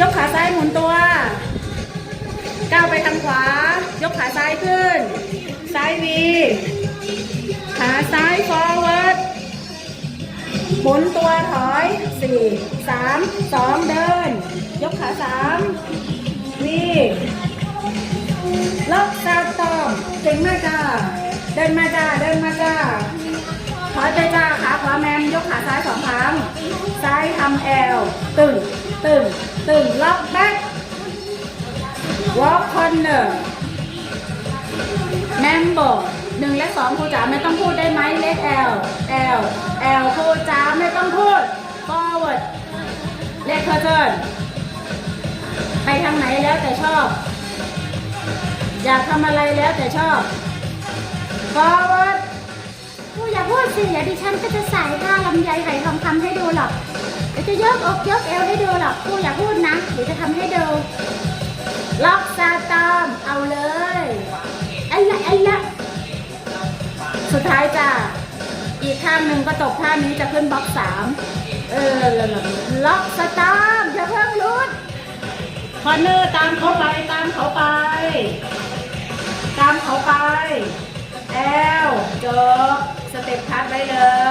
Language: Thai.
ยกขาซ้ายหมุนตัว ก้าวไปทางขวา ยกขาซ้ายขึ้น ซ้ายวี ขาซ้าย forward หมุนตัวถอยสี่สามสองเดิน ยกขาสามวีล็อกซาตอมเก่งมากจ้า เดินมาจ้า เดินมาจ้า ถอยไปจ้า ขาขวาแมนยกขาซ้ายสองครั้งซ้า ทำแอลตึงตึงตึงล็อกแบ็ควอล์กคอนเนอร์แมมโบหนึ่งและสองครูจ๋าไม่ต้องพูดได้ไหมเลขแอลแอลแอลครูจ๋าไม่ต้องพูด forward เลขเคอร์เทิร์นไปทางไหนแล้วแต่ชอบ อยากทำอะไรแล้วแต่ชอบ forward ครูอย่าพูดสิเดี๋ยวดิฉันก็จะใส่ท่าลำไยไห เดี๋ยวจะยกอกยกเอวให้ดูหรอกครูอย่าพูดนะเดี๋ยวจะทำให้ดูล็อกซาตอมเอาเลยอันละอันละสุดท้ายจ้ะอีกข้างหนึ่งก็ตกท่านี้จะขึ้นบล็อกสามเออล็อกสตาร์มอย่าเพิ่งรุดคอนเนอร์ตามเขาไปตามเขาไป ตามเขาไปแอลจบสเต็ปคัดไว้เลย